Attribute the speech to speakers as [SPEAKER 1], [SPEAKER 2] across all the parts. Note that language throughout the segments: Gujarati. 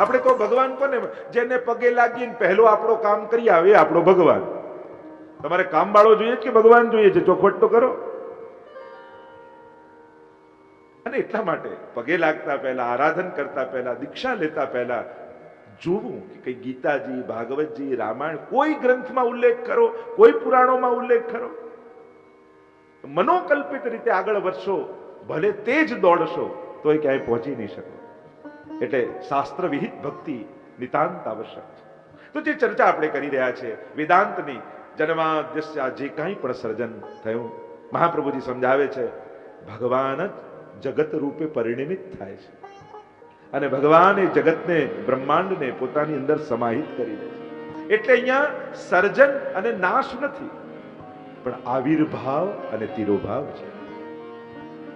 [SPEAKER 1] આપણે તો ભગવાન કોને? જેને પગે લાગીને પહેલો આપણો કામ કરી આવે આપણો ભગવાન. તમારે કામ વાળો જોઈએ કે ભગવાન જોઈએ છે? ચોખવટ તો કરો. અને એટલા માટે પગે લાગતા પહેલા, આરાધન કરતા પહેલા, દીક્ષા લેતા પહેલા જોવું કે કઈ ગીતાજી, ભાગવતજી, રામાયણ કોઈ ગ્રંથમાં ઉલ્લેખ કરો, કોઈ પુરાણોમાં ઉલ્લેખ કરો. મનોકલ્પિત રીતે આગળ વધશો, ભલે તે જ દોડશો તો એ ક્યાંય પહોંચી નહીં શકો. એટલે શાસ્ત્ર વિહિત ભક્તિ નિતાંત આવશ્યક છે. તો જે ચર્ચા આપણે કરી રહ્યા છે, વેદાંતની, જન્માદ્યસ્ય જે કાંઈ પણ સર્જન થયું, મહાપ્રભુજી સમજાવે છે, ભગવાન જ જગત રૂપે પરિણમિત થાય છે. અને ભગવાન એ જગતને, બ્રહ્માંડને પોતાની અંદર સમાહિત કરી દે છે. એટલે અહીંયા સર્જન અને નાશ નથી, પણ આવિર્ભાવ અને તિરોભાવ છે.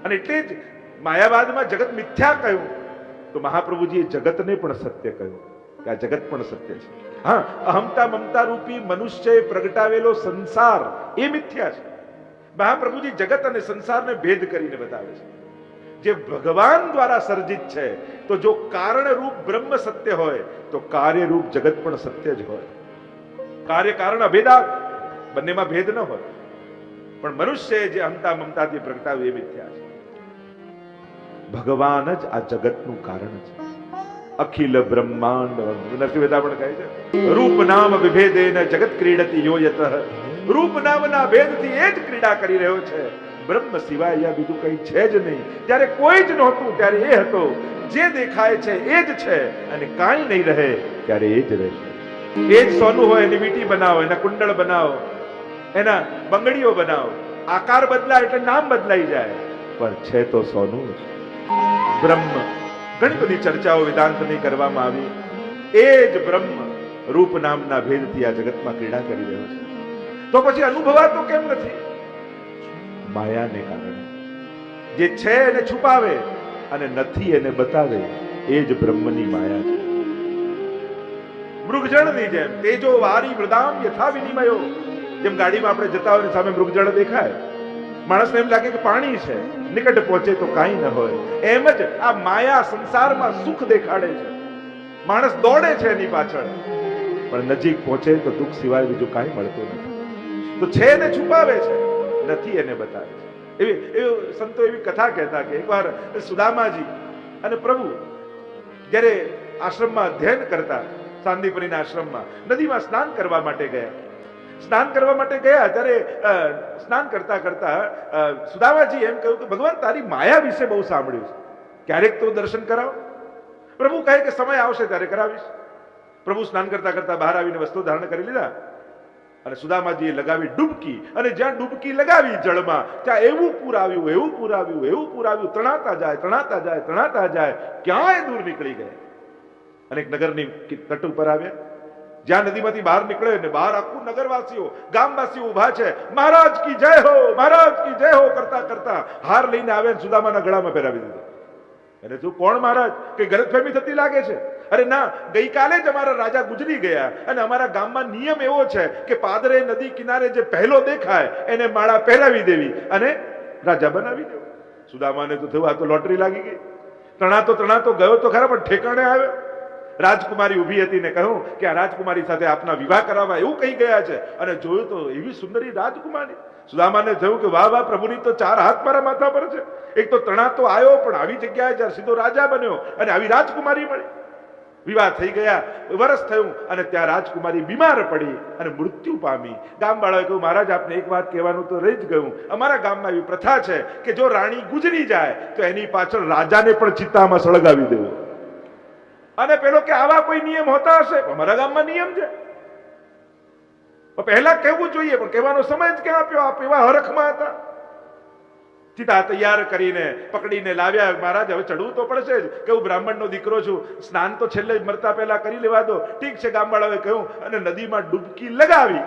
[SPEAKER 1] અને એટલે જ માયાવાદમાં જગત મિથ્યા કહ્યું તો મહાપ્રભુજીએ જગતને પણ સત્ય કહ્યું કે આ જગત પણ સત્ય છે. હા અહમતા મમતા રૂપી મનુષ્યએ પ્રગટાવેલો સંસાર એ મિથ્યા છે. મહાપ્રભુજી જગત અને સંસારને ભેદ કરીને બતાવે છે. જે ભગવાન દ્વારા સર્જિત છે, તો જો કારણ રૂપ બ્રહ્મ સત્ય હોય, તો કાર્ય રૂપ જગત પણ સત્ય જ હોય. કાર્ય કારણ અભેદા બંનેમાં ભેદ ન હોય. પણ મનુષ્ય જે અહમતા મમતાથી પ્રગટાવ્યું એ મિથ્યા છે. ભગવાન જ આ જગતનું કારણ છે. અખિલ બ્રહ્માંડ નરસિંહ પણ કહે છે, રૂપ નામ વિભેદે જગત ક્રીડતી યોયત રૂપ નામના ભેદથી એ જ ક્રીડા કરી રહ્યો છે. બ્રહ્મ સિવાય અહીંયા બીજું કંઈ છે જ નહીં. જ્યારે કોઈ જ નહોતું, ત્યારે એ હતો. જે દેખાય છે એ જ છે, અને કાંઈ નહીં રહે, ત્યારે એ જ રહેશે એ જ સોનું હોય, એની વીંટી બનાવો, એના કુંડળ બનાવો, એના બંગડીઓ બનાવો. આકાર બદલાય એટલે નામ બદલાઈ જાય. પણ છે તો સોનું જ. બ્રહ્મ. ઘણી બધી ચર્ચાઓ વેદાંતની કરવામાં આવી. એ જ બ્રહ્મ રૂપ નામના ભેદથી આ જગતમાં ક્રીડા કરી રહ્યો છે. તો પછી અનુભવાતો કેમ નથી? માયાને કારણે. જે છે એને છુપાવે અને નથી એને બતાવે, એ જ બ્રહ્મની માયા છે. મૃગજળની જેમ, તેજો વારી વૃદામ યથા વિનિમયો. જેમ ગાડીમાં આપણે જતા હોય સામે મૃગજળ દેખાય માણસને એમ લાગે કે પાણી છે, નિકટ પહોંચે તો કાંઈ ન હોય. એમ જ આ માયા સંસારમાં સુખ દેખાડે છે. માણસ દોડે છે એની પાછળ. પણ નજીક પહોંચે તો દુઃખ સિવાય બીજું કાંઈ મળતું નથી. તો છે એને છુપાવે છે, નથી એને બતાવે એવી એવી સંતો એવી કથા કહેતા કે એકવાર સુદામાજી અને પ્રભુ જ્યારે આશ્રમમાં અધ્યયન કરતા સાંદીપનીના આશ્રમમાં, નદીમાં સ્નાન કરવા માટે ગયા. સ્નાન કરવા માટે ગયા, ત્યારે સ્નાન કરતા કરતા સુદામાજી એમ કહ્યું કે, ભગવાન, તારી માયા વિશે બહુ સાંભળ્યું છે. ક્યારેક તો દર્શન કરાવો. પ્રભુ કહે કે, સમય આવશે ત્યારે કરાવીશ. પ્રભુ સ્નાન કરતા કરતા બહાર આવીને વસ્તુ ધારણ કરી લીધા અને સુદામાજીએ લગાવી ડૂબકી અને જ્યાં ડૂબકી લગાવી જળમાં, ત્યાં એવું પૂર આવ્યું એવું પૂર આવ્યું એવું પૂર આવ્યું તણાતા જાય તણાતા જાય તણાતા જાય, ક્યાંય દૂર નીકળી ગયા. અને એક નગરની તટ ઉપર આવ્યા. જ્યાં નદીમાંથી બહાર નીકળે ને બહાર આખું નગરવાસીઓ, ગામવાસીઓ ઊભા છે. મહારાજ કી જય હો, મહારાજ કી જય હો કરતા કરતા હાર લઈને આવે સુદામાના ગળામાં પહેરાવી દીધો. અને તું કોણ મહારાજ કે ગલતફહેમી થતી લાગે છે? અરે ના, ગઈકાલે જ અમારા રાજા ગુજરી ગયા અને અમારા ગામમાં નિયમ એવો છે કે પાદરે નદી કિનારે જે પહેલો દેખાય એને માળા પહેરાવી દેવી અને રાજા બનાવી દેવો. સુદામાને તો થયું, આ તો લોટરી લાગી ગઈ. તણાતો તણાતો ગયો તો ખરા, પણ ઠેકાણે આવ્યો રાજકુમારી ઊભી હતી ને કહ્યું કે આ રાજકુમારી સાથે આપના વિવાહ કરાવવા એવું કહી ગયા છે. અને જોયું તો એવી સુંદરી રાજકુમારી. સુદામાને થયું કે વાહ વાહ, પ્રભુની તો ચાર હાથ મારા માથા પર છે. એક તો તણાતો આવ્યો, પણ આવી જગ્યાએ જ્યારે સીધો રાજા બન્યો અને આવી રાજકુમારી મળી. વિવાહ થઈ ગયા, વરસ થયું અને ત્યાં રાજકુમારી બીમાર પડી અને મૃત્યુ પામી. ગામવાળાએ કહ્યું, મહારાજ, આપને એક વાત કહેવાનું તો રહી જ ગયું. અમારા ગામમાં એવી પ્રથા છે કે જો રાણી ગુજરી જાય, તો એની પાછળ રાજાને પણ ચિત્તામાં સળગાવી દેવું. અને પેલો કે આવા કોઈ નિયમ હોતા હશે? અમારા ગામમાં નિયમ છે. પહેલા કહેવું જોઈએ, પણ કહેવાનો સમય જ ક્યાં આપ્યો? આપ એવા હરખમાં હતા. ચિતા તૈયાર કરીને પકડીને લાવ્યા. મહારાજ, હવે ચડવું તો પડશે જ. કેવું બ્રાહ્મણનો દીકરો છું. સ્નાન તો છેલ્લે મરતા પહેલા કરી લેવા દો. ઠીક છે ગામવાળાએ કહ્યું, અને નદીમાં ડૂબકી લગાવી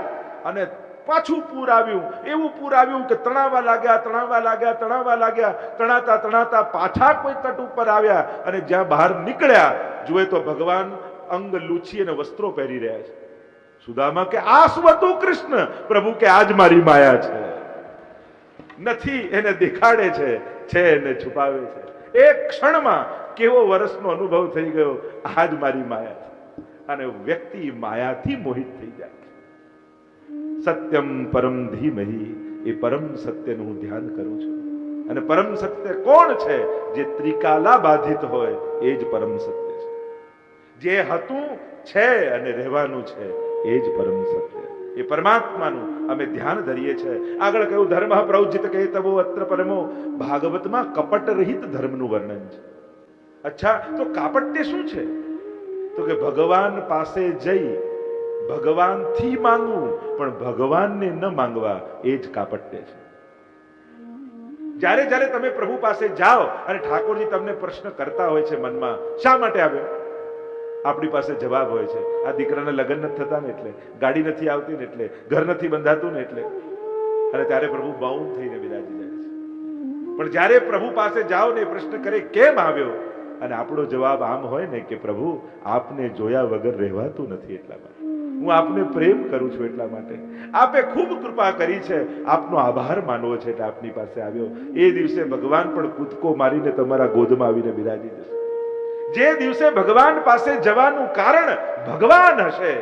[SPEAKER 1] અને પાછું પૂર આવ્યું. એવું પૂર આવ્યું કે તણાવવા લાગ્યા તણાવવા લાગ્યા તણાવવા લાગ્યા. તણાતા તણાતા પાછા કોઈ તટ ઉપર આવ્યા અને જ્યાં બહાર નીકળ્યા, જુએ તો ભગવાન અંગ લૂછી અને વસ્ત્રો પહેરી રહ્યા છે. સુદામા કે, આ શું કૃષ્ણ? પ્રભુ કે, આજ મારી માયા છે. નથી, એને દેખાડે છે છે એને છુપાવે છે. એક ક્ષણમાં કેવો વર્ષનો અનુભવ થઈ ગયો, આજ મારી માયા છે. અને વ્યક્તિ માયાથી મોહિત થઈ જાય. સત્યમ પરમ ધીમહી, એ પરમ સત્યનું હું ધ્યાન કરું છું. અને પરમ સત્ય કોણ છે? જે ત્રિકાલા બાધિત હોય, એ જ પરમ સત્ય છે. જે હતું, છે અને રહેવાનું છે, એ જ પરમ સત્ય. એ પરમાત્માનું અમે ધ્યાન ધરીએ છીએ આગળ કહ્યું ધર્મ પ્રવજિત કહે તબો અત્ર પરમો. ભાગવતમાં કપટ રહિત ધર્મનું વર્ણન છે. અચ્છા, તો કાપટ્ય શું છે? તો કે ભગવાન પાસે જઈ ભગવાનથી માંગવું, પણ ભગવાનને ન માંગવા એ જ કાપટ્ય છે. જ્યારે જ્યારે તમે પ્રભુ પાસે જાઓ અને ઠાકોરજી તમને પ્રશ્ન કરતા હોય છે મનમાં, શા માટે આવ્યો? આપણી પાસે જવાબ હોય છે. આ દીકરાના લગ્ન નથી થતા ને એટલે, ગાડી નથી આવતી ને એટલે, ઘર નથી બંધાતું ને એટલે. અને ત્યારે પ્રભુ બાઉન થઈને બિરાજી જાય છે. પણ જ્યારે પ્રભુ પાસે જાઓ ને પ્રશ્ન કરે, કેમ આવ્યો? અને આપણો જવાબ આમ હોય ને કે, પ્રભુ, આપને જોયા વગર રહેવાતું નથી એટલા માટે હું આપને પ્રેમ કરું છું એટલા માટે. આપે ખૂબ કૃપા કરી છે. આપનો આભાર માનવો છે એટલે આપની પાસે આવ્યો. એ દિવસે ભગવાન પણ કૂદકો મારીને તમારા ગોદમાં આવીને બિરાજી જશે જે દિવસે ભગવાન પાસે જવાનું કારણ ભગવાન હશે,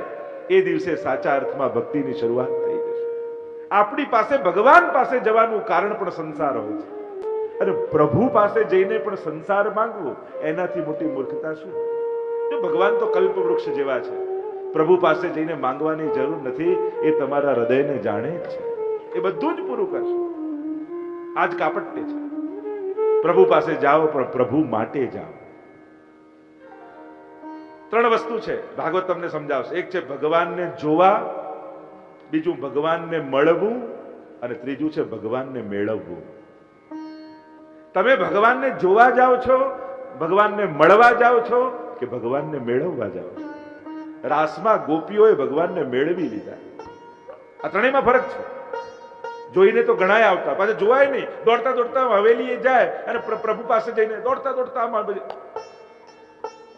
[SPEAKER 1] એ દિવસે સાચા અર્થમાં ભક્તિની શરૂઆત થઈ જશે. આપણી પાસે ભગવાન પાસે જવાનું કારણ પણ સંસાર હોય છે. અને પ્રભુ પાસે જઈને પણ સંસાર માંગવો, એનાથી મોટી મૂર્ખતા શું? ભગવાન તો કલ્પ વૃક્ષ જેવા છે. પ્રભુ પાસે જઈને માંગવાની જરૂર નથી, એ તમારા હૃદયને જાણે છે. એ બધું જ પૂરું કરશે. આજ કાપટ્ય છે. પ્રભુ પાસે જાઓ પણ પ્રભુ માટે જાઓ. ત્રણ વસ્તુ છે, ભાગવત તમને સમજાવશે. એક છે ભગવાનને જોવા, બીજું ભગવાનને મળવું, અને ત્રીજું છે ભગવાનને મેળવવું. તમે ભગવાનને જોવા જાઓ છો, ભગવાનને મળવા જાઓ છો, કે ભગવાનને મેળવવા જાઓ છો? રાસમાં ગોપીઓએ ભગવાનને મેળવી લીધા. આ ત્રણેયમાં ફરક છે. જોઈને તો ઘણાય આવતા, પાછા જોવાય નહીં. દોડતા દોડતા હવેલીએ જાય અને પ્રભુ પાસે જઈને દોડતા દોડતા આમાં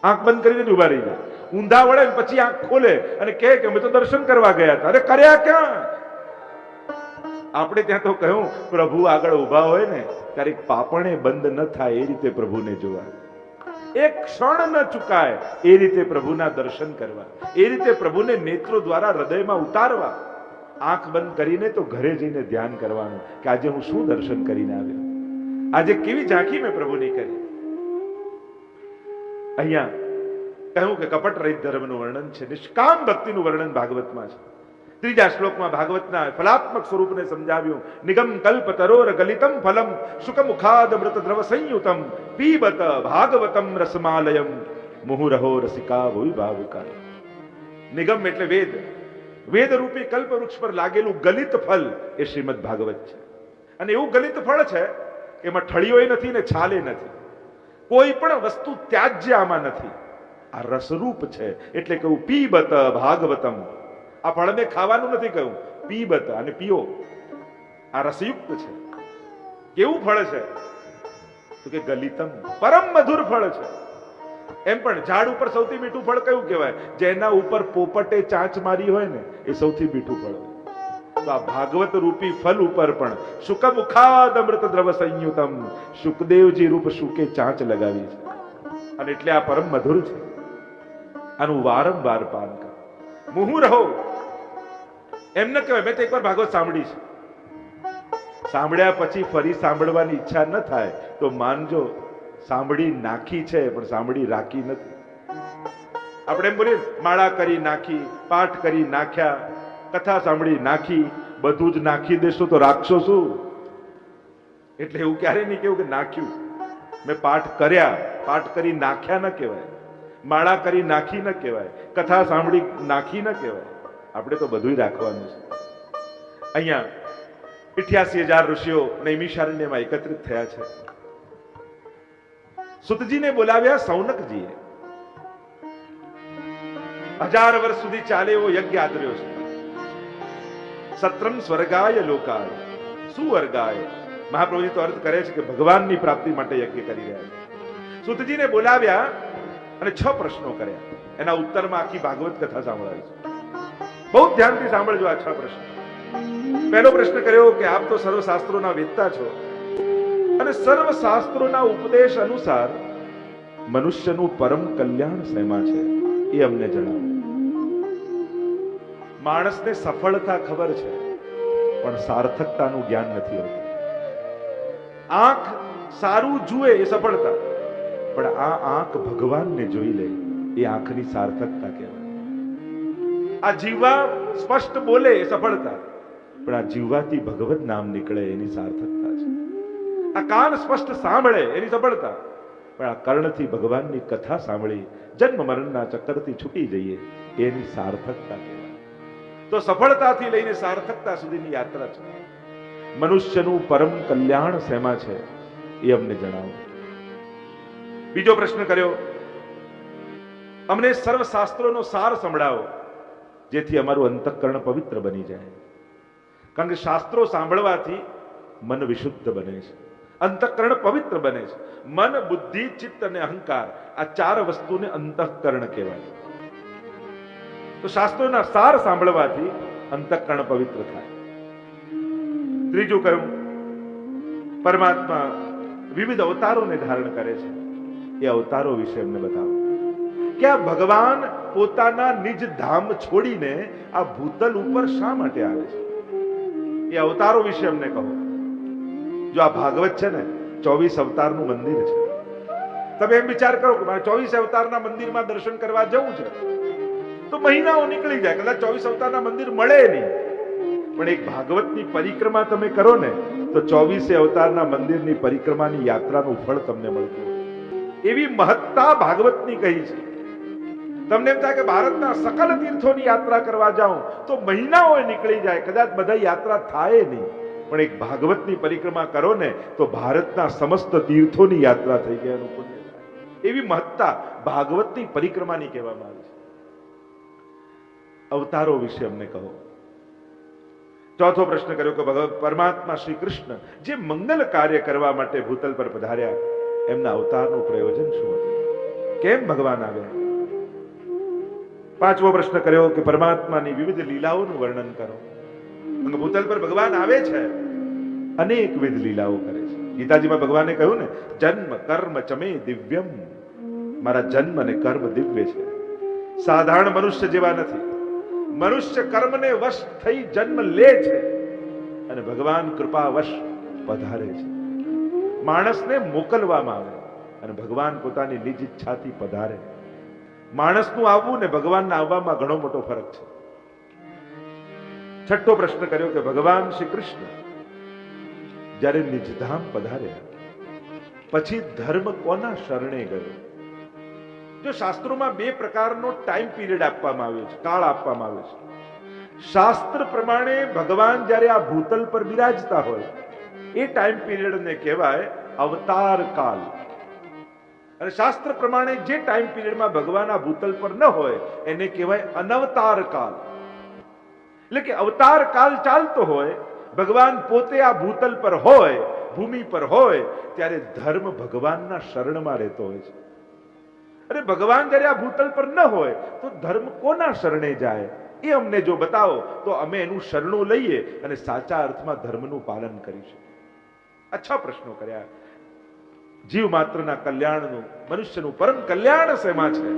[SPEAKER 1] આંખ બંધ કરીને ઊભા રહી જાય ઊંધા વળે પછી આંખ ખોલે અને કહે કે અમે તો દર્શન કરવા ગયા હતા. અરે કર્યા ક્યાં? આપણે ત્યાં તો કહ્યું, પ્રભુ આગળ ઊભા હોય ને, ત્યારે પાપણે બંધ ન થાય એ રીતે પ્રભુને જોવા એક ક્ષણ ન ચુકાય એ રીતે પ્રભુના દર્શન કરવા, એ રીતે પ્રભુને નેત્રો દ્વારા હૃદયમાં ઉતારવા. આંખ બંધ કરીને તો ઘરે જઈને ધ્યાન કરવાનું કે આજે હું શું દર્શન કરીને આવ્યો? આજે કેવી ઝાંખી મેં પ્રભુની કરી? અહીંયા કહ્યું કે કપટ રહિત ધર્મનું વર્ણન છે, નિષ્કામ ભક્તિનું વર્ણન ભાગવતમાં છે. ત્રીજા શ્લોકમાં ભાગવતના ફલાત્મક સ્વરૂપને સમજાવ્યું. નિગમ કલ્પ તરોર ગલિતમ ફલમ સુખ મુખાદ મૃત દ્રવ સંયુતમ, પીબત ભાગવતમ રસમાલયમ. મુહુરહો રસિકા ભૂઈ ભાવુકા. નિગમ એટલે વેદ. વેદ રૂપી કલ્પ વૃક્ષ પર લાગેલું ગલિત ફલ એ શ્રીમદ ભાગવત છે. અને એવું ગલિત ફળ છે એમાં ઠળીઓય નથી ને છાલે નથી. કોઈ પણ વસ્તુ ત્યાજ્ય આમાં નથી. આ રસરૂપ છે. એટલે કહું પીબત ભાગવતમ. આ ફળ મેં ખાવાનું નથી કહ્યું. પી બતા અને પીઓ. આ રસયુક્ત છે. કેવું ફળ છે? તો કે ગલિતમ. પરમ મધુર ફળ છે. એમ પણ ઝાડ ઉપર સૌથી મીઠું ફળ કયું કહેવાય? જેના ઉપર પોપટે ચાંચ મારી હોય ને, એ સૌથી મીઠું ફળ તો આ ભાગવત રૂપી ફલ ઉપર પણ શુક અમૃત દ્રવ સંયુતમ. સુખદેવજી રૂપ શુકે ચાંચ લગાવી છે. અને એટલે આ પરમ મધુર છે. આનું વારંવાર પાન કર. મુહુ રહો. એમ ન કહેવાય, મેં તો એકવાર ભાગવત સાંભળી છે. સાંભળ્યા પછી ફરી સાંભળવાની ઈચ્છા ન થાય તો માનજો સાંભળી નાખી છે, પણ સાંભળી રાખી નથી. આપણે એમ બોલીએ, માળા કરી નાખી, પાઠ કરી નાખ્યા, કથા સાંભળી નાખી, બધું જ નાખી દેશો તો રાખશો શું? એટલે એવું ક્યારે નહીં કેવું કે નાખ્યું. મેં પાઠ કર્યા, પાઠ કરી નાખ્યા ન કહેવાય. માળા કરી નાખી ન કહેવાય. કથા સાંભળી નાખી ન કહેવાય. આપણે તો બધું રાખવાનું છે. અહીંયા ઇઠ્યાસી હજાર ઋષિઓ નૈમિષારણ્યમાં એકત્રિત થયા છે. સુતજીને બોલાવ્યા સૌનકજીએ. હજાર વર્ષ સુધી ચાલે એવો યજ્ઞ આદર્યો છે. સત્રમ સ્વર્ગાય લોકાય, સુવર્ગાય. મહાપ્રભુજી તો અર્થ કરે છે કે ભગવાનની પ્રાપ્તિ માટે યજ્ઞ કરી રહ્યા છે. સુતજીને બોલાવ્યા અને છ પ્રશ્નો કર્યા. એના ઉત્તરમાં આખી ભાગવત કથા સાંભળાવી છે. બહુ ધ્યાનથી સાંભળજો આ છ પ્રશ્ન. પહેલો પ્રશ્ન કર્યો કે આપ તો સર્વ શાસ્ત્રોના વેદતા છો. અને સર્વ શાસ્ત્રોના ઉપદેશ અનુસાર મનુષ્યનું પરમ કલ્યાણ શેમાં છે એ અમને જણાવો. માણસને સફળતા ખબર છે, પણ સાર્થકતાનું જ્ઞાન નથી હોતું. આંખ સારું જુએ એ સફળતા, પણ આ આંખ ભગવાનને જોઈ લે એ આંખની સાર્થકતા કહેવાય. આ જીવવા સ્પષ્ટ બોલે એ સફળતા. પણ આ જીવવાથી ભગવત નામ નીકળે એની સાર્થકતા છે. આ કાન સ્પષ્ટ સાંભળે એની સફળતા. પણ આ કર્ણથી ભગવાનની કથા સાંભળી, જન્મ મરણના ચક્કરથી છૂટી જઈએ, એની સાર્થકતા તો સફળતાથી લઈને સાર્થકતા સુધીની યાત્રા છે. મનુષ્યનું પરમ કલ્યાણ શેમાં છે, એ અમને જણાવો. બીજો પ્રશ્ન કર્યો. અમને સર્વ શાસ્ત્રોનો સાર સંભળાવો. જેથી અમારું અંતઃકરણ પવિત્ર બની જાય. કારણ કે શાસ્ત્રો સાંભળવાથી મન વિશુદ્ધ બને છે. અંતઃકરણ પવિત્ર બને છે. મન, બુદ્ધિ, ચિત્ત અને અહંકાર આ ચાર વસ્તુને અંતઃકરણ કહેવાય. તો શાસ્ત્રોના સાર સાંભળવાથી અંતઃકરણ પવિત્ર થાય. ત્રીજું કહ્યું, પરમાત્મા વિવિધ અવતારોને ધારણ કરે છે. એ અવતારો વિશે એમને બતાવો. કે આ ભગવાન પોતાના નિજ ધામ છોડીને આ ભૂતલ ઉપર શા માટે આવે છે? એ અવતારો વિશે અમને કહો. જો આ ભાગવત છે ને, ચોવીસ અવતારનું મંદિર છે. તમે એમ વિચાર કરો કે મારે ચોવીસ અવતારના મંદિરમાં દર્શન કરવા જવું છે. તો મહિનાઓ નીકળી જાય, કદાચ ચોવીસ અવતારના મંદિર મળે નહીં. પણ એક ભાગવતની પરિક્રમા તમે કરો ને, તો ચોવીસે અવતારના મંદિરની પરિક્રમાની યાત્રાનું ફળ તમને મળતું એવી મહત્તા ભાગવતની કહી છે. તમને એમ થાય કે ભારતના સકલ તીર્થોની યાત્રા કરવા જાઉં, તો મહિનાઓ નીકળી જાય, કદાચ બધા યાત્રા થાય નહીં. પણ એક ભાગવતની પરિક્રમા કરો ને, તો ભારતના સમસ્ત તીર્થોની યાત્રા થઈ ગયા એવી મહત્તા ભાગવતની પરિક્રમાની કહેવામાં આવે છે. અવતારો વિશે અમને કહો. ચોથો પ્રશ્ન કર્યો કે ભગવાન પરમાત્મા શ્રી કૃષ્ણ જે મંગલ કાર્ય કરવા માટે ભૂતલ પર પધાર્યા, એમના અવતારનું પ્રયોજન શું હતું? કેમ ભગવાન આવ્યા? પાંચમો પ્રશ્ન કર્યો કે પરમાત્માની વિવિધ લીલાઓનું વર્ણન કરો. ભૂતલ પર ભગવાન આવે છે અનેકવિધ લીલાઓ કરે છે. ગીતાજીમાં ભગવાને કહ્યું ને, જન્મ, કર્મ, ચમે, દિવ્યમ. મારા જન્મ અને કર્મ દિવ્ય છે. સાધારણ મનુષ્ય જેવા નથી. મનુષ્ય કર્મને વશ થઈ જન્મ લે છે અને ભગવાન કૃપાવશ પધારે છે. માણસને મોકલવામાં આવે અને ભગવાન પોતાની નિજ ઈચ્છાથી પધારે. માણસનું આવવું ને ભગવાનના આવવામાં ઘણો મોટો ફરક છે. છઠ્ઠો પ્રશ્ન કર્યો કે ભગવાન શ્રી કૃષ્ણ જ્યારે નિજધામ પધાર્યા, પછી ધર્મ કોના શરણે ગયો? જો શાસ્ત્રોમાં બે પ્રકારનો ટાઈમ પીરિયડ આપવામાં આવ્યો છે, કાળ આપવામાં આવ્યો છે. શાસ્ત્ર પ્રમાણે ભગવાન જ્યારે આ ભૂતલ પર બિરાજતા હોય, એ ટાઈમ પીરિયડને કહેવાય અવતાર કાલ. અને શાસ્ત્ર પ્રમાણે જે ટાઈમ પીરિયડમાં ભગવાન આ ભૂતલ પર ન હોય, એને કહેવાય અનવતાર કાલ. એટલે કે અવતાર કાલ ચાલતો હોય, ભગવાન પોતે આ ભૂતલ પર હોય, ભૂમિ પર હોય, ત્યારે ધર્મ ભગવાનના શરણમાં રહેતો હોય છે. અરે ભગવાન જ્યારે આ ભૂતલ પર ન હોય, તો ધર્મ કોના શરણે જાય? એ અમને જો બતાવો, તો અમે એનું શરણું લઈએ અને સાચા અર્થમાં ધર્મનું પાલન કરીશું આ છ પ્રશ્નો કર્યા. જીવ માત્રના કલ્યાણનું, મનુષ્યનું પરમ કલ્યાણ શેમાં છે?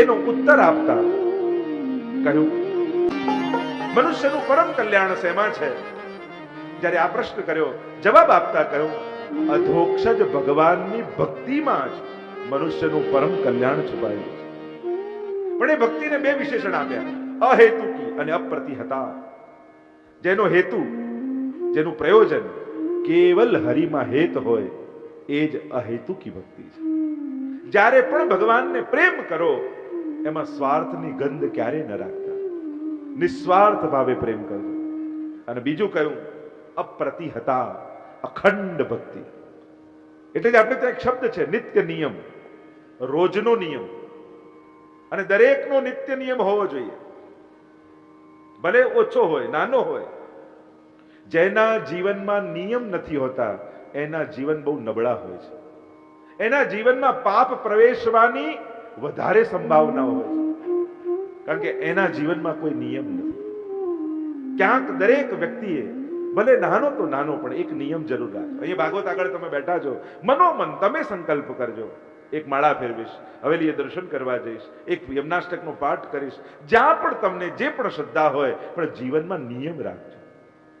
[SPEAKER 1] એનો ઉત્તર આપતા કહ્યું, મનુષ્યનું પરમ કલ્યાણ શેમાં છે? જ્યારે આ પ્રશ્ન કર્યો, જવાબ આપતા કહ્યું અધોક્ષજ ભગવાનની ભક્તિમાં જ મનુષ્યનું પરમ કલ્યાણ છુપાયેલું છે. પણ એ ભક્તિને બે વિશેષણ આપ્યા, અહેતુકી અને અપ્રતિહતા. જેનો હેતુ, જેનું પ્રયોજન કેવલ હરિમાં હેત હોય એ જ અહેતુકી ભક્તિ છે. જ્યારે પણ ભગવાનને પ્રેમ કરો, એમાં સ્વાર્થની ગંધ ક્યારે ન રાખતા. નિસ્વાર્થ ભાવે પ્રેમ કરજો. અને બીજું કહ્યું, અપ્રતિહતા, અખંડ ભક્તિ. એટલે જ આપણે ત્યાં એક શબ્દ છે, નિત્ય નિયમ. રોજનો નિયમ. અને દરેકનો નિત્ય નિયમ હોવો જોઈએ. ભલે ઓછો હોય, નાનો હોય. જેના જીવનમાં નિયમ નથી હોતા એના જીવન બહુ નબળા હોય છે. એના જીવનમાં પાપ પ્રવેશવાની વધારે સંભાવના હોય છે. કારણ કે એના જીવનમાં કોઈ નિયમ નથી. ક્યાંક દરેક વ્યક્તિએ, ભલે નાનો તો નાનો પણ એક નિયમ જરૂર રાખ. અહીંયા ભાગવત આગળ તમે બેઠા છો. મનોમન, તમે સંકલ્પ કરજો. એક માળા ફેરવીશ, હવેલીએ દર્શન કરવા જઈશ, એક યમનાષ્ટકનો પાઠ કરીશ. જ્યાં પણ તમને જે પણ શ્રદ્ધા હોય, પણ જીવનમાં નિયમ રાખજો.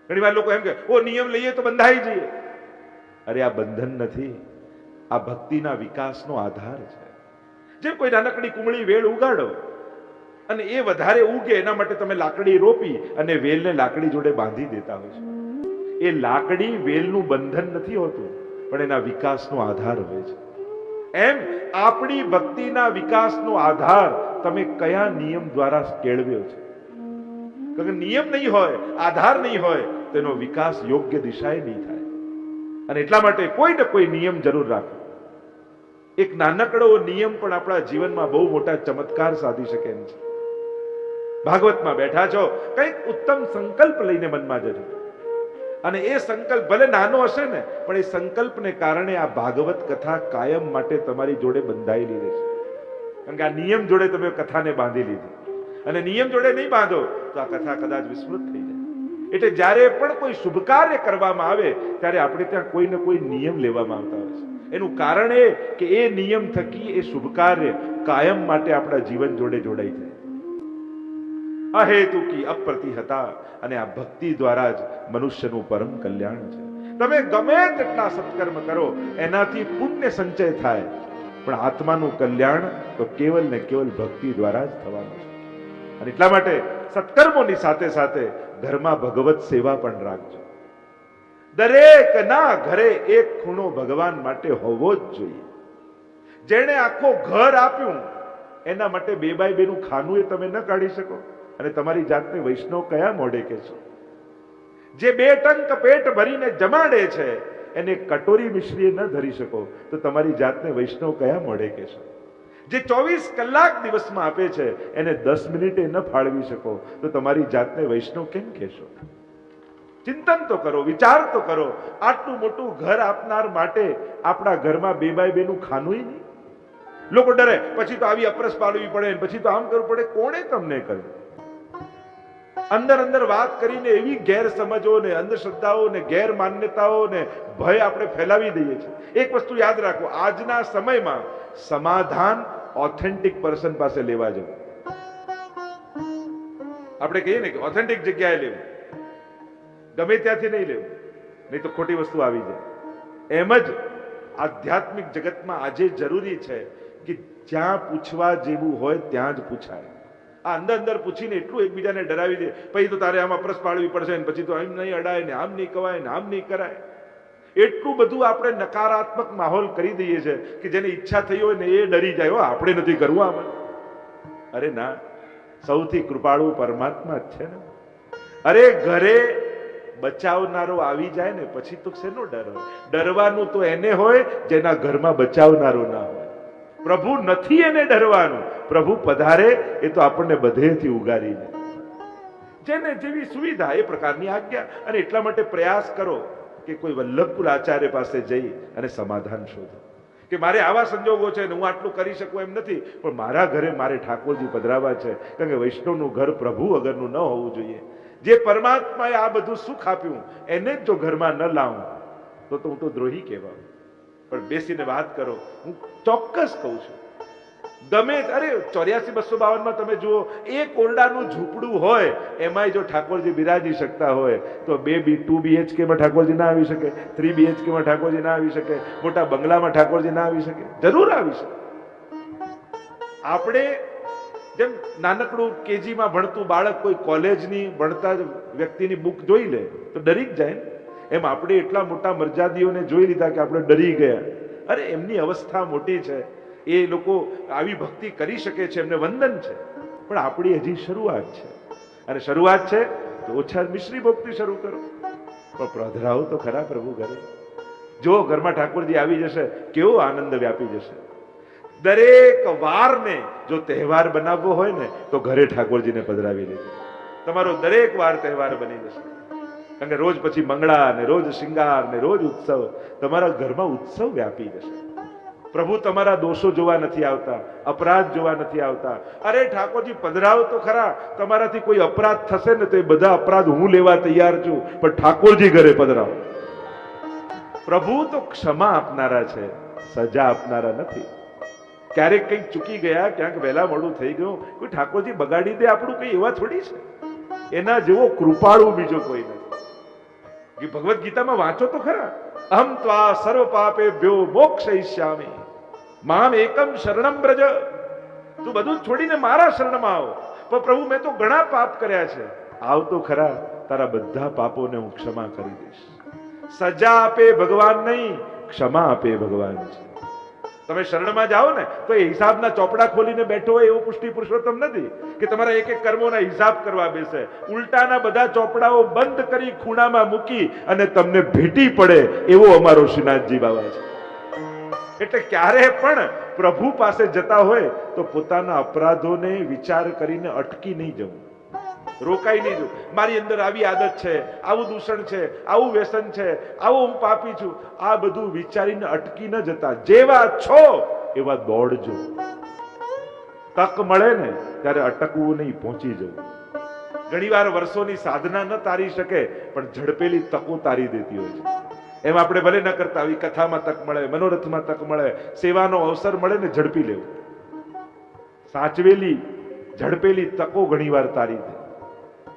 [SPEAKER 1] ઘણી વાર લોકો એમ કે, ઓ, નિયમ લઈએ તો બંધાઈ જઈએ. અરે, આ બંધન નથી. આ ભક્તિના વિકાસનો આધાર છે. જેમ કોઈ નાનકડી કુમળી વેલ ઉગાડો અને એ વધારે ઉગે, એના માટે તમે લાકડી રોપી અને વેલને લાકડી જોડે બાંધી દેતા હોય છે. એ લાકડી વેલનું બંધન નથી હોતું, પણ એના વિકાસનો આધાર હોય છે. એમ આપણી ભક્તિના વિકાસનો આધાર તમે કયા નિયમ દ્વારા કેળવ્યો છે? નિયમ નહીં હોય, આધાર નહીં હોય તેનો વિકાસ યોગ્ય દિશાએ નહીં થાય. અને એટલા માટે કોઈ ને કોઈ નિયમ જરૂર રાખો. એક નાનકડો નિયમ પણ આપણા જીવનમાં બહુ મોટા ચમત્કાર સાધી શકે એમ છે. ભાગવતમાં બેઠા છો, કંઈક ઉત્તમ સંકલ્પ લઈને મનમાં જજો. અને એ સંકલ્પ ભલે નાનો હશે ને, પણ એ સંકલ્પને કારણે આ ભાગવત કથા કાયમ માટે તમારી જોડે બંધાયેલી રહેશે કારણ કે આ નિયમ જોડે તમે કથાને બાંધી લીધી. અને નિયમ જોડે નહીં બાંધો, તો આ કથા કદાચ વિસ્મૃત થઈ એટલે જ્યારે પણ કોઈ શુભ કાર્ય કરવામાં આવે, ત્યારે આપણે ત્યાં કોઈ ને કોઈ નિયમ લેવામાં આવતા હોય છે. એનું કારણ એ કે એ નિયમ થકી એ શુભ કાર્ય કાયમ માટે આપણા જીવન જોડે જોડાઈ જાય. અહેતુકી અપ્રતિહતા અને આ ભક્તિ દ્વારા જ મનુષ્યનું પરમ કલ્યાણ છે. તમે ગમે તેટલા સત્કર્મ કરો, એનાથી પુણ્ય સંચય થાય. પણ આત્માનું કલ્યાણ તો કેવલ ને કેવલ ભક્તિ દ્વારા જ થવાનું છે. અને એટલા માટે સત્કર્મોની સાથે સાથે ઘરમાં ભગવત સેવા પણ રાખજો. દરેક ના ઘરે એક ખૂણો ભગવાન માટે હોવો જ જોઈએ. જેણે આખો ઘર આપ્યું, એના માટે બે બાય બેનું ખાનું એ તમે ન કાઢી શકો. અને તમારી જાતને વૈષ્ણવ કયા મોઢે કહેશો જે બે ટંક પેટ ભરીને જમાડે છે, એને કટોરી મિશ્રીએ ન ધરી શકો. તો તમારી જાતને વૈષ્ણવ કયા મોઢે કહેશો જે ચોવીસ કલાક દિવસમાં આપે છે, એને દસ મિનિટે ન ફાળવી શકો. તો તમારી જાતને વૈષ્ણવ કેમ કહેશો? ચિંતન તો કરો, વિચાર તો કરો. આટલું મોટું ઘર આપનાર માટે આપણા ઘરમાં બે બાય બેનું ખાનું નહીં. લોકો ડરે, પછી તો આવી અપરસ પાડવી પડે પછી તો આમ કરવું પડે. કોણે તમને કહ્યું? અંદર અંદર વાત કરીને એવી ગેરસમજો ને અંધશ્રદ્ધાઓ ને ગેરમાન્યતાઓ ને ભય આપણે ફેલાવી દઈએ છીએ. એક વસ્તુ યાદ રાખો, આજના સમયમાં સમાધાન ઓથેન્ટિક પર્સન પાસે લેવા જવું. આપણે કહીએ ને કે ઓથેન્ટિક જગ્યાએ લેવું. ગમે ત્યાંથી નહીં લેવું, નહીં તો ખોટી વસ્તુ આવી જાય. એમ જ આધ્યાત્મિક જગતમાં આજે જરૂરી છે કે જ્યાં પૂછવા જેવું હોય ત્યાં જ પૂછાય. આ અંદર અંદર પૂછીને એટલું એકબીજાને ડરાવી દે, પછી તો તારે આમ અપરસ પાડવી પડશે ને, પછી તો એમ નહીં અડાય ને, આમ નહીં કવાય ને, આમ નહીં કરાય. એટલું બધું આપણે નકારાત્મક માહોલ કરી દઈએ છે કે જેને ઈચ્છા થઈ હોય ને એ ડરી જાય. હો, આપણે નથી કરવું આમાં. અરે ના, સૌથી કૃપાળુ પરમાત્મા જ છે ને. અરે ઘરે બચાવનારો આવી જાય ને, પછી તો શેનો ડર હોય? ડરવાનું તો એને હોય જેના ઘરમાં બચાવનારો ના હોય. પ્રભુ નથી એને ડરવાનું. પ્રભુ પધારે એ તો આપણને બધેથી ઉગારીને. જેને જેવી સુવિધા એ પ્રકારની આજ્ઞા. અને એટલા માટે પ્રયાસ કરો. કે કોઈ વલ્લભપુર આચાર્ય પાસે જઈ અને સમાધાન શોધો. કે મારે આવા સંજોગો છે ને હું આટલું કરી શકું એમ નથી, પણ મારા ઘરે મારે ઠાકોરજી પધરાવા છે. કારણ કે વૈષ્ણવનું ઘર પ્રભુ વગરનું ન હોવું જોઈએ. જે પરમાત્માએ આ બધું સુખ આપ્યું, એને જ જો ઘરમાં ન લાવું, તો તો હું તો દ્રોહી કહેવાઉં. પણ બેસીને વાત કરો, હું ચોક્કસ કહું છું ગમે અરે, ચોર્યાસી બસો બાવનમાં તમે જુઓ એક ઓરડાનું ઝૂંપડું હોય, એમાંય જો ઠાકોરજી બિરાજી શકતા હોય, તો બે બી, ટુ બીએચકેમાં ઠાકોરજી ના આવી શકે, થ્રી બીએચકેમાં ઠાકોરજી ના આવી શકે, મોટા બંગલામાં ઠાકોરજી ના આવી શકે, જરૂર આવી શકે. આપણે જેમ નાનકડું કેજીમાં ભણતું બાળક કોઈ કોલેજની ભણતા વ્યક્તિની બુક જોઈ લે, તો ડરી જ જાય એમ આપણે એટલા મોટા મરજાદીઓને જોઈ લીધા કે આપણે ડરી ગયા. અરે, એમની અવસ્થા મોટી છે. એ લોકો આવી ભક્તિ કરી શકે છે, એમને વંદન છે. પણ આપણી હજી શરૂઆત છે. અને શરૂઆત છે, તો ઓછા મિશ્રી ભક્તિ શરૂ કરો. પણ પ્રધરાવ તો ખરા પ્રભુ ઘરે જો ઘરમાં ઠાકોરજી આવી જશે, કેવો આનંદ વ્યાપી જશે? દરેક વારને જો તહેવાર બનાવવો હોય ને, તો ઘરે ઠાકોરજીને પધરાવી લેજો તમારો દરેક વાર તહેવાર બની જશે. કારણ કે રોજ પછી મંગળા ને રોજ શિંગાર ને રોજ ઉત્સવ, તમારા ઘરમાં ઉત્સવ વ્યાપી જશે. પ્રભુ, તમારા દોષો જોવા નથી આવતા, અપરાધ જોવા નથી આવતા. અરે ઠાકોરજી, પધરાવ તો ખરા. તમારાથી કોઈ અપરાધ થશે ને તો એ બધા અપરાધ હું લેવા તૈયાર છું. પણ ઠાકોરજી ઘરે પધરાવો. પ્રભુ તો ક્ષમા આપનારા છે, સજા આપનારા નથી. ક્યારેક કંઈક ચૂકી ગયા, ક્યાંક વહેલા મોડું થઈ ગયું. કોઈ ઠાકોરજી, બગાડી દે, આપણું કંઈ એવા થોડી છે? એના જેવો કૃપાળુ બીજો કોઈ નથી. ભગવદ્ ગીતામાં વાંચો તો ખરા. અહમ ત્વા સર્વ પાપે ભ્યો મોક્ષયિષ્યામી મામ એકમ શરણમ બ્રજ તું બધું છોડીને મારા શરણમાં આવો પણ પ્રભુ મેં તો ઘણા પાપ કર્યા છે આવ તો ખરા તારા બધા પાપોને હું ક્ષમા કરી દઈશ સજા આપે ભગવાન નહીં ક્ષમા આપે ભગવાન છે તમે શરણમાં જાઓ ને, તો એ હિસાબના ચોપડા ખોલીને બેઠો હોય એવો પુષ્ટિ પુરુષોત્તમ નથી કે તમારા એક એક કર્મોના હિસાબ કરવા બેસે. ઉલટાના બધા ચોપડાઓ બંધ કરી ખૂણામાં મૂકી અને તમને ભેટી પડે એવો અમારો શ્રીનાથજી બાબા છે. એટલે ક્યારે પણ પ્રભુ પાસે જતા હોય તો પોતાના અપરાધોને વિચાર કરીને અટકી નહીં જવું. રોકાઈ નહીં જવું મારી અંદર આવી આદત છે, આવું દૂષણ છે, આવું વ્યસન છે, આવું હું પાપી છું. આ બધું વિચારીને અટકી ન જતા. જેવા છો એવા દોડજો. તક મળે ને ત્યારે અટકવું નહીં, પહોંચી જવું. ઘણીવાર વર્ષોની સાધના ન તારી શકે, પણ ઝડપેલી તકો તારી દેતી હોય છે. એમ આપણે ભલે ન કરતા, આવી કથામાં તક મળે, મનોરથમાં તક મળે, સેવાનો અવસર મળે ને ઝડપી લેવું. સાચવેલી, ઝડપેલી તકો ઘણીવાર તારી દે.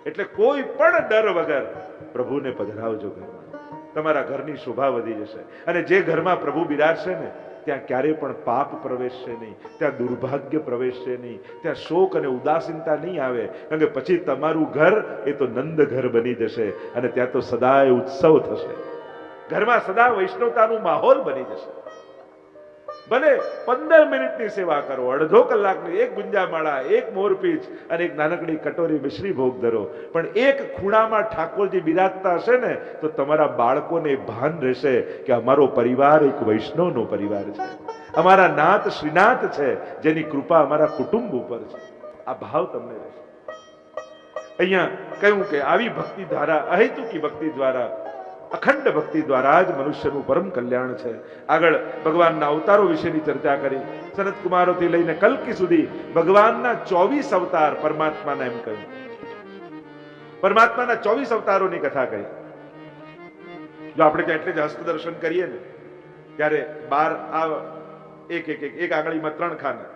[SPEAKER 1] એટલે કોઈ પણ ડર વગર પ્રભુને પધરાવજો ઘરમાં. તમારા ઘરની શોભા વધી જશે. અને જે ઘરમાં પ્રભુ બિરાજશે ને, ત્યાં ક્યારે પણ પાપ પ્રવેશશે નહીં. ત્યાં દુર્ભાગ્ય પ્રવેશશે નહીં. ત્યાં શોક અને ઉદાસીનતા નહીં આવે. કારણ કે પછી તમારું ઘર, એ તો નંદ ઘર બની જશે અને ત્યાં તો સદાય ઉત્સવ થશે. ઘરમાં સદા વૈષ્ણવતાનું માહોલ બની જશે. ભલે પંદર મિનિટની સેવા કરો, અડધો કલાકની, એક ગુંજામાળા, એક મોરપીચ અને એક નાનકડી કટોરી મિશ્રી ભોગ ધરો. પણ એક ખૂણામાં ઠાકોરજી બિરાજતા હશે ને, તો તમારા બાળકોને ભાન રહેશે કે અમારો પરિવાર એક વૈષ્ણવનો પરિવાર છે. અમારા નાથ શ્રીનાથ છે, જેની કૃપા અમારા કુટુંબ ઉપર છે. આ ભાવ તમને રહેશે. અહીંયા કહ્યું કે આવી ભક્તિ ધારા અહેતુકી ભક્તિ દ્વારા અખંડ ભક્તિ દ્વારા જ મનુષ્યનું પરમ કલ્યાણ છે. આગળ ભગવાનના અવતારો વિશેની ચર્ચા કરી. સનત કુમારોથી લઈને કલ્કી સુધી ભગવાનના ચોવીસ અવતાર પરમાત્માના એમ કહ્યું. પરમાત્માના ચોવીસ અવતારોની કથા કહી જો આપણે ત્યાં એટલે જ હસ્ત દર્શન કરીએ ને, ત્યારે બાર આ એક એક એક આંગળીમાં ત્રણ ખાના.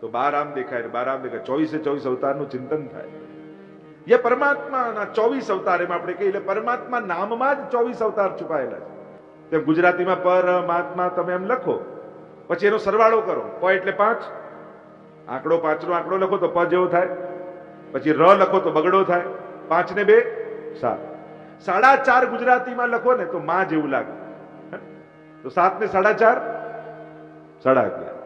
[SPEAKER 1] તો બાર આમ દેખાય બાર આમ દેખાય. ચોવીસે ચોવીસ અવતારનું ચિંતન થાય. એ પરમાત્માના ચોવીસ અવતાર એમ આપણે કહીએ, એટલે પરમાત્મા નામમાં જ ચોવીસ અવતાર છુપાયેલા છે. તેમ ગુજરાતીમાં પરમાત્મા તમે એમ લખો, પછી એનો સરવાળો કરો. પ એટલે પાંચ, આંકડો પાંચનો આંકડો લખો તો પ જેવો થાય. પછી ર લખો તો બગડો થાય. પાંચ ને બે, સાત. સાડા ચાર ગુજરાતીમાં લખો ને તો માં જેવું લાગે. તો સાત ને સાડા ચાર, સાડા અગિયાર.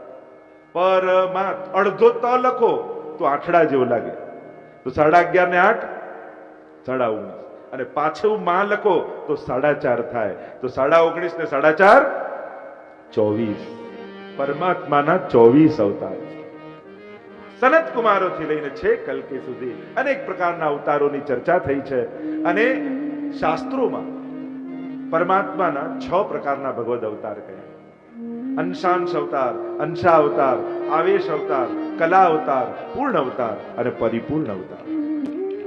[SPEAKER 1] પરમાં અડધો ત લખો તો આઠડા જેવું લાગે. તો સાડા અગિયાર ને આઠ, સાડા ઓગણીસ. અને પાછું માં લખો તો સાડા ચાર થાય. તો સાડા ઓગણીસ ને સાડા ચાર, ચોવીસ. પરમાત્માના ચોવીસ અવતાર. સનત કુમારોથી લઈને છે કલ્કી સુધી અનેક પ્રકારના અવતારોની ચર્ચા થઈ છે અને શાસ્ત્રોમાં પરમાત્માના છ પ્રકારના ભગવદ અવતાર કયા અંશાંશ અવતાર અંશા અવતાર આવેશ અવતાર કલા અવતાર પૂર્ણ અવતાર અને પરિપૂર્ણ અવતાર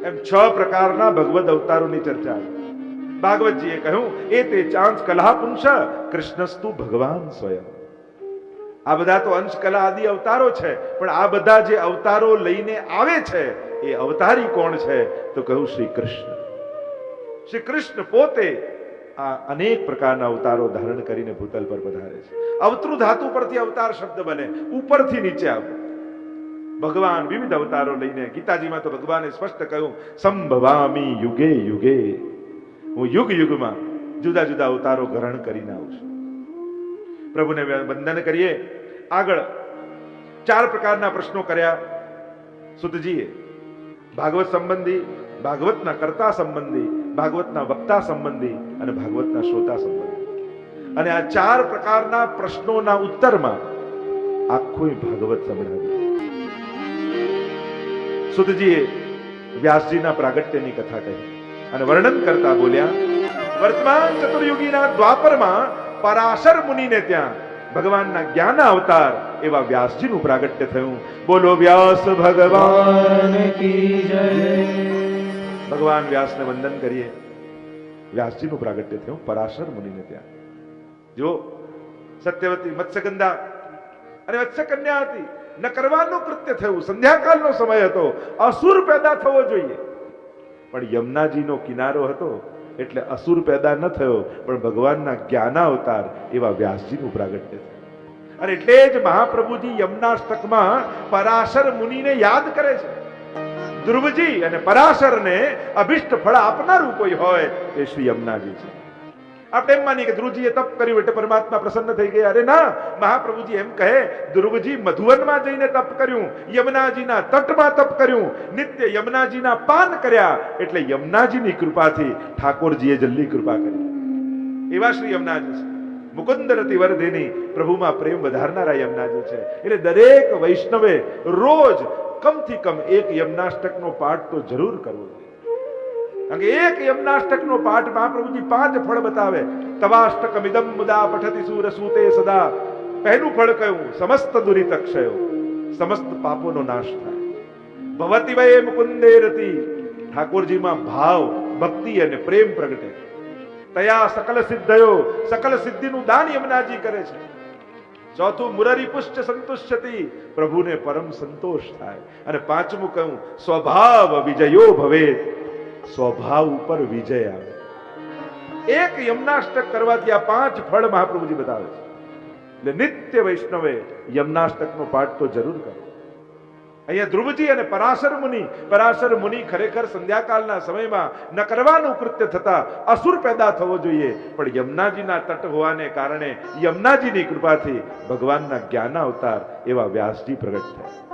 [SPEAKER 1] એમ છ પ્રકારના ભગવદ અવતારોની ચર્ચા. ભાગવતજીએ કહ્યું, એ તે ચાંસ કલા પુંશ કૃષ્ણસ્તુ ભગવાન સ્વયં. આ બધા તો અંશ કલા આદિ અવતારો છે, પણ આ બધા જે અવતારો લઈને આવે છે, એ અવતારી કોણ છે? તો કહ્યું શ્રી કૃષ્ણ. શ્રી કૃષ્ણ પોતે આ અનેક પ્રકારના અવતારો ધારણ કરીને ભૂતલ પર પધારે છે. અવતૃ ધાતુ પરથી અવતાર શબ્દ બને. ઉપરથી નીચે આવવું ભગવાન વિવિધ અવતારો લઈને ગીતાજીમાં તો ભગવાને સ્પષ્ટ કહ્યું, સંભવામી યુગે યુગે હું યુગ યુગમાં જુદા જુદા અવતારો ગ્રહણ કરીને આવું છું. પ્રભુને વંદન કરીએ. આગળ ચાર પ્રકારના પ્રશ્નો કર્યા. સુતજીએ ભાગવત સંબંધી, ભાગવતના કર્તા સંબંધી ભાગવતના વક્તા સંબંધી અને ભાગવતના શ્રોતા સંબંધી. અને આ ચાર પ્રકારના પ્રશ્નોના ઉત્તરમાં આખું ભાગવત સંભળાવ્યું સુતજીએ વ્યાસજીના પ્રાગટ્યની કથા કહી અને વર્ણન કરતા બોલ્યા, વર્તમાન ચતુર્યુગીના દ્વાપરમાં પરાશર મુનિને ત્યાં ભગવાનના જ્ઞાન અવતાર એવા વ્યાસજીનું પ્રાગટ્ય થયું. બોલો વ્યાસ ભગવાન
[SPEAKER 2] કી જય.
[SPEAKER 1] ભગવાન વ્યાસને વંદન કરીએ. વ્યાસજીનું પ્રાગટ્ય થયું, પરાશર મુનિને ત્યાં. જો સત્યવતી મત્સ્યગંધા. અને મત્સ્યકન્યા હતી. ન કરવાનું કૃત્ય થયું. સંધ્યાકાળનો સમય હતો. અસુર પેદા થવો જોઈએ. પણ યમુનાજીનો કિનારો હતો, એટલે અસુર પેદા ન થયો, પણ ભગવાનના જ્ઞાનાવતાર એવા વ્યાસજીનું પ્રાગટ્ય થયું. અને એટલે જ મહાપ્રભુજી યમનાષ્ટકમાં પરાશર મુનિને યાદ કરે છે. ધ્રુવજી અને પરાશરને અભિષ્ટ ફળ આપનારું કોઈ હોય એ શ્રી યમુનાજી છે આપણે એમ માની કે ધ્રુવજીએ તપ કર્યું એટલે પરમાત્મા પ્રસન્ન થઈ ગયા. અરે ના, મહાપ્રભુજી એમ કહે, ધ્રુવજી મધુવનમાં જઈને તપ કર્યું, યમુનાજીના તટમાં તપ કર્યું, નિત્ય યમુનાજીના પાન કર્યા એટલે યમુનાજીની કૃપાથી ઠાકોરજીએ જલ્દી કૃપા કરી. એવા શ્રી યમુનાજી છે. મુકુંદ રતિ વર્ધિની પ્રભુમાં પ્રેમ વધારનારા યમુનાજી છે. એટલે દરેક વૈષ્ણવે રોજ કમથી કમ એક યમનાષ્ટકનો પાઠ તો જરૂર કરવો કારણ કે એક યમનાષ્ટકનો પાઠ મહાપ્રભુજી પાંચ ફળ બતાવે. તવાષ્ટકમ ઇદમ મુદા પઠતી સુર સૂતે સદા. પહેલું ફળ કયું? સમસ્ત દુરિત ક્ષયો સમસ્ત પાપોનો નાશ થાય. ભવતી વયે મુકુંદે રતિ ઠાકોરજીમાં ભાવ, ભક્તિ અને પ્રેમ પ્રગટે. તયા સકલ સિદ્ધયો, સકલ સિદ્ધિનું દાન યમુનાજી કરે છે. ચોથું, મુરરી પુષ્ટ સંતુષ્યતિ. પ્રભુને પરમ સંતોષ થાય. અને પાંચમું કહ્યું સ્વભાવ વિજયો ભવે સ્વભાવ ઉપર વિજય આવે. એક યમનાષ્ટક કરવાથી આ પાંચ ફળ મહાપ્રભુજી બતાવે છે. એટલે નિત્ય વૈષ્ણવે યમનાષ્ટકનો પાઠ તો જરૂર કરો. અહીંયા ધ્રુવજી અને પરાશર મુનિ પરાશર મુનિ ખરેખર સંધ્યાકાળના સમયમાં ન કરવાનું કૃત્ય થતા અસુર પેદા થવો જોઈએ. પણ યમુનાજીના તટ હોવાને કારણે યમુનાજીની કૃપાથી ભગવાનના જ્ઞાન અવતાર એવા વ્યાસજી પ્રગટ થયા.